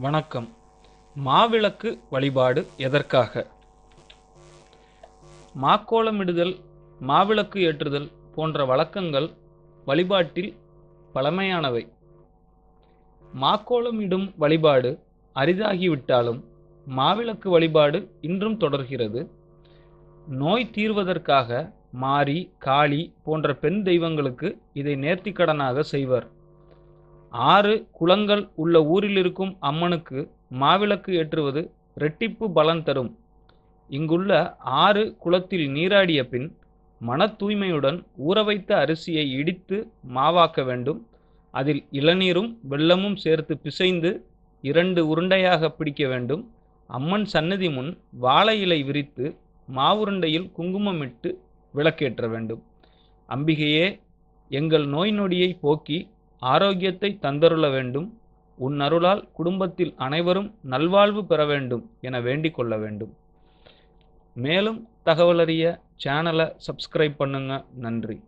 வணக்கம். மாவிளக்கு வழிபாடு எதற்காக? மாக்கோலமிடுதல் மாவிளக்கு ஏற்றுதல் போன்ற வழக்கங்கள் வழிபாட்டில் பழமையானவை. மாக்கோலமிடும் வழிபாடு அரிதாகிவிட்டாலும் மாவிளக்கு வழிபாடு இன்றும் தொடர்கிறது. நோய் தீர்வதற்காக மாரி காளி போன்ற பெண் தெய்வங்களுக்கு இதை நேர்த்திக்கடனாக செய்வர். ஆறு குளங்கள் உள்ள ஊரில் இருக்கும் அம்மனுக்கு மாவிளக்கு ஏற்றுவது ரெட்டிப்பு பலன் தரும். இங்குள்ள ஆறு குளத்தில் நீராடிய பின் மன தூய்மையுடன் ஊற வைத்த அரிசியை இடித்து மாவாக்க வேண்டும். அதில் இளநீரும் வெள்ளமும் சேர்த்து பிசைந்து இரண்டு உருண்டையாக பிடிக்க வேண்டும். அம்மன் சன்னதி முன் வாழை இலை விரித்து மாவுருண்டையில் குங்குமமிட்டு விளக்கேற்ற வேண்டும். அம்பிகையே எங்கள் நோய் நொடியை போக்கி ஆரோக்கியத்தை தந்தருள வேண்டும். உன் அருளால் குடும்பத்தில் அனைவரும் நல்வாழ்வு பெற வேண்டும் என வேண்டிக் கொள்ள வேண்டும். மேலும் தகவலறிய சேனலை சப்ஸ்கிரைப் பண்ணுங்க. நன்றி.